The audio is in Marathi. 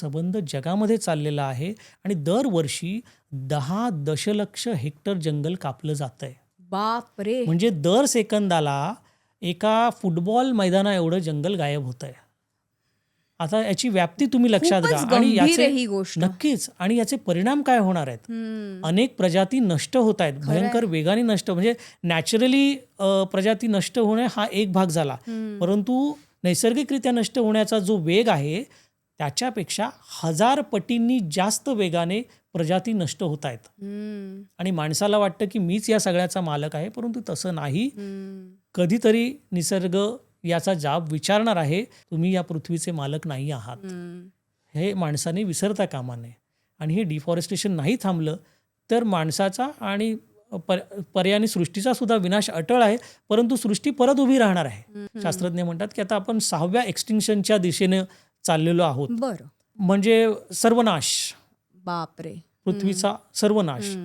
संबंध जगामध्ये चाललेला आहे आणि दरवर्षी दहा दशलक्ष हेक्टर जंगल कापलं जात आहे बाप रे म्हणजे दर सेकंदाला एका फुटबॉल मैदाना एवढं जंगल गायब होत आहे आता याची व्याप्ती तुम्ही लक्षात घ्या. आणि याचे ही गोष्ट. नक्कीच. आणि याचे परिणाम काय होणार आहेत. अनेक प्रजाती नष्ट होत आहेत. भयंकर वेगाने नष्ट म्हणजे नॅचरली प्रजाती नष्ट होणे हा एक भाग झाला. परंतु नैसर्गिकरित्या नष्ट होण्याचा जो वेग आहे त्याच्यापेक्षा हजार पटींनी जास्त वेगाने प्रजाती नष्ट होत आहेत. आणि माणसाला वाटतं की मीच या सगळ्याचा मालक आहे परंतु तसं नाही. कधीतरी निसर्ग याचा जाब विचारणार आहे तुम्ही या पृथ्वीचे मालक नाही आहात. हे माणसाने विसरता कामा नये आणि हे डिफॉरेस्टेशन नाही थांबलं तर माणसाचा आणि पर सृष्टीचा सुद्धा विनाश अटळ आहे परंतु सृष्टी परत उभी राहणार आहे शास्त्रज्ञ म्हणतात की आता आपण सहाव्या एक्सटिंक्शनच्या दिशेने चाललेलो आहोत. बरं. म्हणजे सर्वनाश. बाप रे पृथ्वीचा सर्वनाश.